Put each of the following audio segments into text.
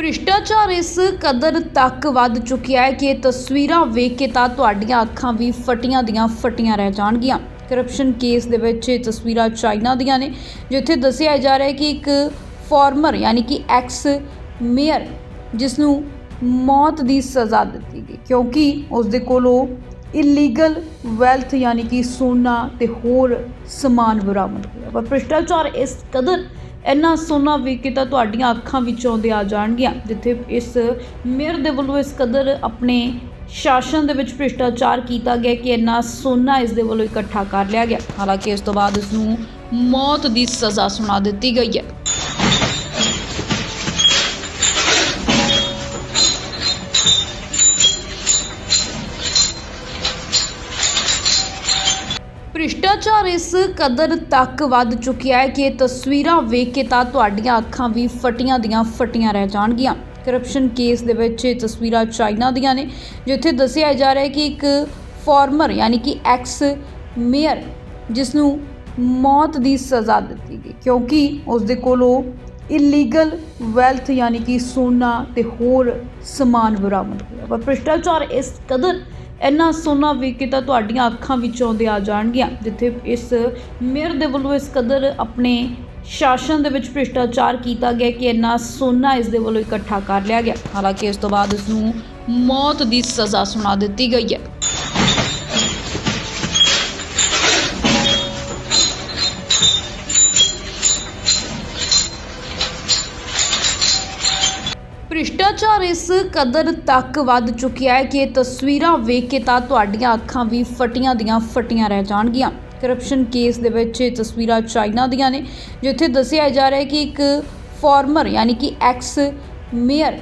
ਭ੍ਰਿਸ਼ਟਾਚਾਰ ਇਸ ਕਦਰ ਤੱਕ ਵੱਧ ਚੁੱਕਿਆ ਹੈ ਕਿ ਇਹ ਤਸਵੀਰਾਂ ਵੇਖ ਕੇ ਤਾਂ ਤੁਹਾਡੀਆਂ ਅੱਖਾਂ ਵੀ ਫਟੀਆਂ ਦੀਆਂ ਫਟੀਆਂ ਰਹਿ ਜਾਣਗੀਆਂ। ਕਰਪਸ਼ਨ ਕੇਸ ਦੇ ਵਿੱਚ ਇਹ ਤਸਵੀਰਾਂ ਚਾਈਨਾ ਦੀਆਂ ਨੇ, ਜਿੱਥੇ ਦੱਸਿਆ ਜਾ ਰਿਹਾ ਹੈ ਕਿ ਇੱਕ ਫਾਰਮਰ ਯਾਨੀ ਕਿ ਐਕਸ ਮੇਅਰ ਜਿਸ ਨੂੰ ਮੌਤ ਦੀ ਸਜ਼ਾ ਦਿੱਤੀ ਗਈ, ਕਿਉਂਕਿ ਉਸ ਦੇ ਕੋਲੋਂ ਇਲੀਗਲ ਵੈਲਥ ਯਾਨੀ ਕਿ ਸੋਨਾ ਤੇ ਹੋਰ ਸਮਾਨ ਬਰਾਮਦ ਹੋਇਆ। ਪਰ ਭ੍ਰਿਸ਼ਟਾਚਾਰ ਇਸ ਕਦਰ ਇੰਨਾ ਸੋਨਾ ਵੇਖ ਕੇ ਤਾਂ ਤੁਹਾਡੀਆਂ ਅੱਖਾਂ ਵਿੱਚ ਆਉਂਦੇ ਆ ਜਾਣਗੀਆਂ, ਜਿੱਥੇ ਇਸ ਮੇਅਰ ਦੇ ਵੱਲੋਂ ਇਸ ਕਦਰ ਆਪਣੇ ਸ਼ਾਸਨ ਦੇ ਵਿੱਚ ਭ੍ਰਿਸ਼ਟਾਚਾਰ ਕੀਤਾ ਗਿਆ ਕਿ ਇੰਨਾ ਸੋਨਾ ਇਸ ਦੇ ਵੱਲੋਂ ਇਕੱਠਾ ਕਰ ਲਿਆ ਗਿਆ। ਹਾਲਾਂਕਿ ਇਸ ਤੋਂ ਬਾਅਦ ਇਸ ਨੂੰ ਮੌਤ ਦੀ ਸਜ਼ਾ ਸੁਣਾ ਦਿੱਤੀ ਗਈ ਹੈ। ਭ੍ਰਿਸ਼ਟਾਚਾਰ ਇਸ ਕਦਰ ਤੱਕ ਵੱਧ ਚੁੱਕਿਆ ਹੈ ਕਿ ਇਹ ਤਸਵੀਰਾਂ ਵੇਖ ਕੇ ਤਾਂ ਤੁਹਾਡੀਆਂ ਅੱਖਾਂ ਵੀ ਫਟੀਆਂ ਦੀਆਂ ਫਟੀਆਂ ਰਹਿ ਜਾਣਗੀਆਂ। ਕਰਪਸ਼ਨ ਕੇਸ ਦੇ ਵਿੱਚ ਇਹ ਤਸਵੀਰਾਂ ਚਾਈਨਾ ਦੀਆਂ ਨੇ, ਜਿੱਥੇ ਦੱਸਿਆ ਜਾ ਰਿਹਾ ਹੈ ਕਿ ਇੱਕ ਫਾਰਮਰ ਯਾਨੀ ਕਿ ਐਕਸ ਮੇਅਰ ਜਿਸ ਨੂੰ ਮੌਤ ਦੀ ਸਜ਼ਾ ਦਿੱਤੀ ਗਈ, ਕਿਉਂਕਿ ਉਸ ਦੇ ਕੋਲੋਂ ਇਲੀਗਲ ਵੈਲਥ ਯਾਨੀ ਕਿ ਸੋਨਾ ਤੇ ਹੋਰ ਸਮਾਨ ਬਰਾਮਦ ਹੋਇਆ। ਪਰ ਭ੍ਰਿਸ਼ਟਾਚਾਰ ਇਸ ਕਦਰ ਇੰਨਾ ਸੋਨਾ ਵੇਖ ਕੇ ਤਾਂ ਤੁਹਾਡੀਆਂ ਅੱਖਾਂ ਵਿੱਚ ਆਉਂਦੇ ਆ ਜਾਣਗੀਆਂ, ਜਿੱਥੇ ਇਸ ਮੇਅਰ ਦੇ ਵੱਲੋਂ ਇਸ ਕਦਰ ਆਪਣੇ ਸ਼ਾਸਨ ਦੇ ਵਿੱਚ ਭ੍ਰਿਸ਼ਟਾਚਾਰ ਕੀਤਾ ਗਿਆ ਕਿ ਇੰਨਾ ਸੋਨਾ ਇਸ ਦੇ ਵੱਲੋਂ ਇਕੱਠਾ ਕਰ ਲਿਆ ਗਿਆ। ਹਾਲਾਂਕਿ ਇਸ ਤੋਂ ਬਾਅਦ ਇਸ ਨੂੰ ਮੌਤ ਦੀ ਸਜ਼ਾ ਸੁਣਾ ਦਿੱਤੀ ਗਈ ਹੈ। ਭ੍ਰਿਸ਼ਟਾਚਾਰ ਇਸ ਕਦਰ ਤੱਕ ਵੱਧ ਚੁੱਕਿਆ ਹੈ ਕਿ ਇਹ ਤਸਵੀਰਾਂ ਵੇਖ ਕੇ ਤਾਂ ਤੁਹਾਡੀਆਂ ਅੱਖਾਂ ਵੀ ਫਟੀਆਂ ਦੀਆਂ ਫਟੀਆਂ ਰਹਿ ਜਾਣਗੀਆਂ। ਕਰਪਸ਼ਨ ਕੇਸ ਦੇ ਵਿੱਚ ਇਹ ਤਸਵੀਰਾਂ ਚਾਈਨਾ ਦੀਆਂ ਨੇ, ਜਿੱਥੇ ਦੱਸਿਆ ਜਾ ਰਿਹਾ ਹੈ ਕਿ ਇੱਕ ਫਾਰਮਰ ਯਾਨੀ ਕਿ ਐਕਸ ਮੇਅਰ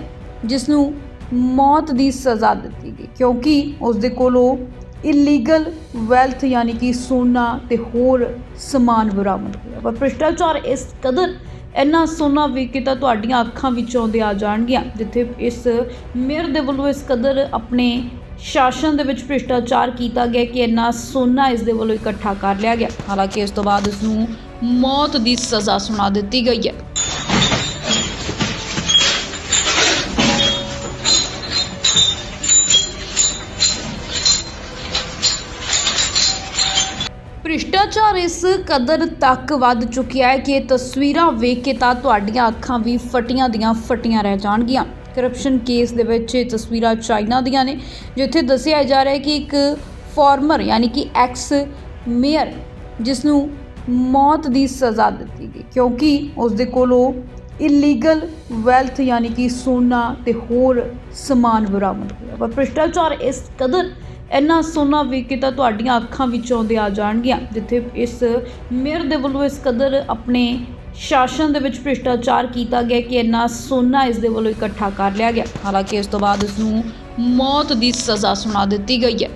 ਜਿਸ ਨੂੰ ਮੌਤ ਦੀ ਸਜ਼ਾ ਦਿੱਤੀ ਗਈ, ਕਿਉਂਕਿ ਉਸ ਦੇ ਕੋਲੋਂ ਇਲੀਗਲ ਵੈਲਥ ਯਾਨੀ ਕਿ ਸੋਨਾ ਤੇ ਹੋਰ ਸਮਾਨ ਬਰਾਮਦ ਹੋਇਆ। ਪਰ ਭ੍ਰਿਸ਼ਟਾਚਾਰ ਇਸ ਕਦਰ ਇੰਨਾ ਸੋਨਾ ਵੇਖ ਕੇ ਤਾਂ ਤੁਹਾਡੀਆਂ ਅੱਖਾਂ ਵਿੱਚ ਆਉਂਦੇ ਆ ਜਾਣਗੀਆਂ, ਜਿੱਥੇ ਇਸ ਮੇਅਰ ਦੇ ਵੱਲੋਂ ਇਸ ਕਦਰ ਆਪਣੇ ਸ਼ਾਸਨ ਦੇ ਵਿੱਚ ਭ੍ਰਿਸ਼ਟਾਚਾਰ ਕੀਤਾ ਗਿਆ ਕਿ ਇੰਨਾ ਸੋਨਾ ਇਸ ਦੇ ਵੱਲੋਂ ਇਕੱਠਾ ਕਰ ਲਿਆ ਗਿਆ। ਹਾਲਾਂਕਿ ਇਸ ਤੋਂ ਬਾਅਦ ਇਸ ਨੂੰ ਮੌਤ ਦੀ ਸਜ਼ਾ ਸੁਣਾ ਦਿੱਤੀ ਗਈ ਹੈ। ਭ੍ਰਿਸ਼ਟਾਚਾਰ ਇਸ ਕਦਰ ਤੱਕ ਵੱਧ ਚੁੱਕਿਆ ਹੈ ਕਿ ਇਹ ਤਸਵੀਰਾਂ ਵੇਖ ਕੇ ਤਾਂ ਤੁਹਾਡੀਆਂ ਅੱਖਾਂ ਵੀ ਫਟੀਆਂ ਦੀਆਂ ਫਟੀਆਂ ਰਹਿ ਜਾਣਗੀਆਂ। ਕਰਪਸ਼ਨ ਕੇਸ ਦੇ ਵਿੱਚ ਇਹ ਤਸਵੀਰਾਂ ਚਾਈਨਾ ਦੀਆਂ ਨੇ, ਜਿੱਥੇ ਦੱਸਿਆ ਜਾ ਰਿਹਾ ਹੈ ਕਿ ਇੱਕ ਫਾਰਮਰ ਯਾਨੀ ਕਿ ਐਕਸ ਮੇਅਰ ਜਿਸ ਨੂੰ ਮੌਤ ਦੀ ਸਜ਼ਾ ਦਿੱਤੀ ਗਈ, ਕਿਉਂਕਿ ਉਸ ਦੇ ਕੋਲੋਂ ਇਲੀਗਲ ਵੈਲਥ ਯਾਨੀ ਕਿ ਸੋਨਾ ਤੇ ਹੋਰ ਸਮਾਨ ਬਰਾਮਦ ਹੋਇਆ। ਪਰ ਭ੍ਰਿਸ਼ਟਾਚਾਰ ਇਸ ਕਦਰ ਇੰਨਾ ਸੋਨਾ ਵੇਖ ਕੇ ਤਾਂ ਤੁਹਾਡੀਆਂ ਅੱਖਾਂ ਵਿੱਚ ਆਉਂਦੇ ਆ ਜਾਣਗੀਆਂ, ਜਿੱਥੇ ਇਸ ਮੇਅਰ ਦੇ ਵੱਲੋਂ ਇਸ ਕਦਰ ਆਪਣੇ ਸ਼ਾਸਨ ਦੇ ਵਿੱਚ ਭ੍ਰਿਸ਼ਟਾਚਾਰ ਕੀਤਾ ਗਿਆ ਕਿ ਇੰਨਾ ਸੋਨਾ ਇਸ ਦੇ ਵੱਲੋਂ ਇਕੱਠਾ ਕਰ ਲਿਆ ਗਿਆ। ਹਾਲਾਂਕਿ ਇਸ ਤੋਂ ਬਾਅਦ ਇਸ ਨੂੰ ਮੌਤ ਦੀ ਸਜ਼ਾ ਸੁਣਾ ਦਿੱਤੀ ਗਈ ਹੈ।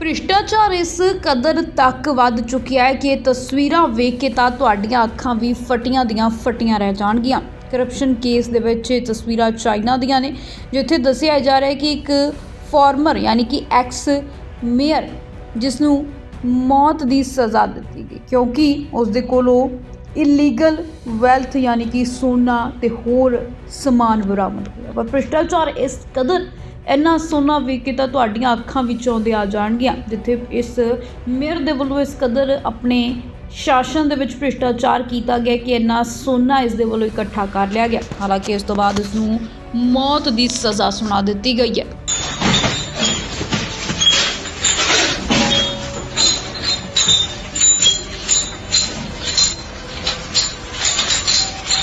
ਭ੍ਰਿਸ਼ਟਾਚਾਰ ਇਸ ਕਦਰ ਤੱਕ ਵੱਧ ਚੁੱਕਿਆ ਹੈ ਕਿ ਇਹ ਤਸਵੀਰਾਂ ਵੇਖ ਕੇ ਤਾਂ ਤੁਹਾਡੀਆਂ ਅੱਖਾਂ ਵੀ ਫਟੀਆਂ ਦੀਆਂ ਫਟੀਆਂ ਰਹਿ ਜਾਣਗੀਆਂ। ਕਰਪਸ਼ਨ ਕੇਸ ਦੇ ਵਿੱਚ ਇਹ ਤਸਵੀਰਾਂ ਚਾਈਨਾ ਦੀਆਂ ਨੇ, ਜਿੱਥੇ ਦੱਸਿਆ ਜਾ ਰਿਹਾ ਹੈ ਕਿ ਇੱਕ ਫਾਰਮਰ ਯਾਨੀ ਕਿ ਐਕਸ ਮੇਅਰ ਜਿਸ ਨੂੰ ਮੌਤ ਦੀ ਸਜ਼ਾ ਦਿੱਤੀ ਗਈ, ਕਿਉਂਕਿ ਉਸ ਦੇ ਕੋਲੋਂ ਇਲੀਗਲ ਵੈਲਥ ਯਾਨੀ ਕਿ ਸੋਨਾ ਤੇ ਹੋਰ ਸਮਾਨ ਬਰਾਮਦ ਹੋਇਆ। ਪਰ ਭ੍ਰਿਸ਼ਟਾਚਾਰ ਇਸ ਕਦਰ ਇੰਨਾ ਸੋਨਾ ਵੇਖ ਕੇ ਤਾਂ ਤੁਹਾਡੀਆਂ ਅੱਖਾਂ ਵਿੱਚ ਆਉਂਦੇ ਆ ਜਾਣਗੀਆਂ, ਜਿੱਥੇ ਇਸ ਮੇਅਰ ਦੇ ਵੱਲੋਂ ਇਸ ਕਦਰ ਆਪਣੇ ਸ਼ਾਸਨ ਦੇ ਵਿੱਚ ਭ੍ਰਿਸ਼ਟਾਚਾਰ ਕੀਤਾ ਗਿਆ ਕਿ ਇੰਨਾ ਸੋਨਾ ਇਸ ਦੇ ਵੱਲੋਂ ਇਕੱਠਾ ਕਰ ਲਿਆ ਗਿਆ। ਹਾਲਾਂਕਿ ਇਸ ਤੋਂ ਬਾਅਦ ਇਸ ਨੂੰ ਮੌਤ ਦੀ ਸਜ਼ਾ ਸੁਣਾ ਦਿੱਤੀ ਗਈ ਹੈ।